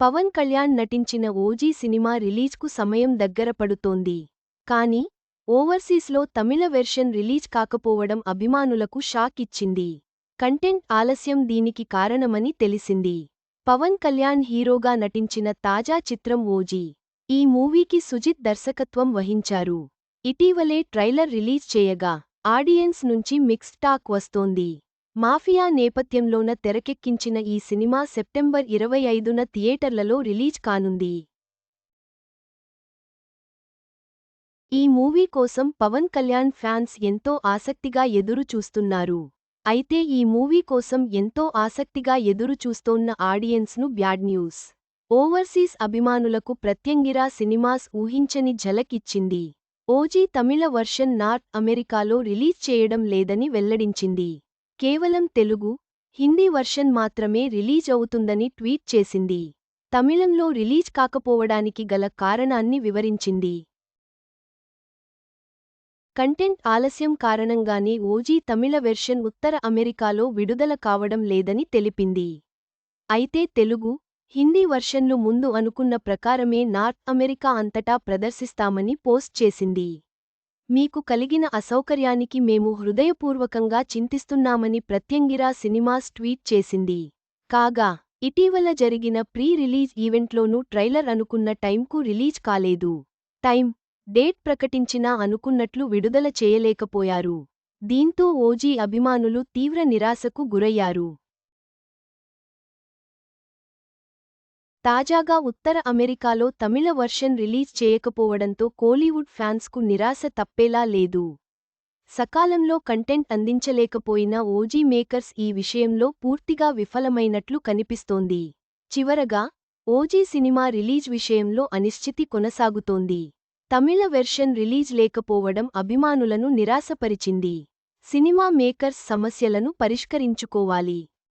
పవన్ కళ్యాణ్ నటించిన OG cinema రిలీజ్కు సమయం దగ్గర పడుతోంది. కానీ ఓవర్సీస్లో తమిళ వెర్షన్ రిలీజ్ కాకపోవడం అభిమానులకు షాక్ ఇచ్చింది. కంటెంట్ ఆలస్యం దీనికి కారణమని తెలిసింది. పవన్ కళ్యాణ్ హీరోగా నటించిన తాజా చిత్రం ఓజీ. ఈ మూవీకి సుజిత్ దర్శకత్వం వహించారు. ఇటీవలే ట్రైలర్ రిలీజ్ చేయగా ఆడియన్స్ నుంచి మిక్స్డ్ టాక్ వస్తోంది. మాఫియా నేపథ్యంలోన తెరకెక్కించిన ఈ సినిమా సెప్టెంబర్ ఇరవై ఐదున థియేటర్లలో రిలీజ్ కానుంది. ఈ మూవీ కోసం పవన్ కళ్యాణ్ ఫ్యాన్స్ ఎంతో ఆసక్తిగా ఎదురు చూస్తున్నారు అయితే ఈ మూవీ కోసం ఎంతో ఆసక్తిగా ఎదురు చూస్తోన్న ఆడియన్స్ను బ్యాడ్ న్యూస్. ఓవర్సీస్ అభిమానులకు ప్రత్యంగిరా సినిమాస్ ఊహించని ఝలక్ ఇచ్చింది ఓజీ తమిళ వర్షన్ నార్త్ అమెరికాలో రిలీజ్ చేయడం లేదని వెల్లడించింది. కేవలం తెలుగు హిందీ వర్షన్ మాత్రమే రిలీజ్ అవుతుందని ట్వీట్ చేసింది. తమిళంలో రిలీజ్ కాకపోవడానికి గల కారణాన్ని వివరించింది. కంటెంట్ ఆలస్యం కారణంగానే ఓజీ తమిళ వెర్షన్ ఉత్తర అమెరికాలో విడుదల కావడం లేదని తెలిపింది. అయితే తెలుగు హిందీ వర్షన్లు ముందు అనుకున్న ప్రకారమే నార్త్ అమెరికా అంతటా ప్రదర్శిస్తామని పోస్ట్ చేసింది. మీకు కలిగిన అసౌకర్యానికి మేము హృదయపూర్వకంగా చింతిస్తున్నామని ప్రత్యంగిరా సినిమాస్ ట్వీట్ చేసింది. కాగా ఇటీవల జరిగిన ప్రీ రిలీజ్ ఈవెంట్లోనూ ట్రైలర్ అనుకున్న టైంకు రిలీజ్ కాలేదు. టైం డేట్ ప్రకటించినా అనుకున్నట్లు విడుదల చేయలేకపోయారు. దీంతో ఓజీ అభిమానులు తీవ్ర నిరాశకు గురయ్యారు. తాజాగా ఉత్తర అమెరికాలో తమిళ వర్షన్ రిలీజ్ చేయకపోవడంతో కోలీవుడ్ ఫ్యాన్స్కు నిరాశ తప్పేలా లేదు. సకాలంలో కంటెంట్ అందించలేకపోయిన ఓజీ మేకర్స్ ఈ విషయంలో పూర్తిగా విఫలమైనట్లు కనిపిస్తోంది. చివరగా ఓజీ సినిమా రిలీజ్ విషయంలో అనిశ్చితి కొనసాగుతోంది. తమిళ వెర్షన్ రిలీజ్ లేకపోవడం అభిమానులను నిరాశపరిచింది. సినిమా మేకర్స్ సమస్యలను పరిష్కరించుకోవాలి.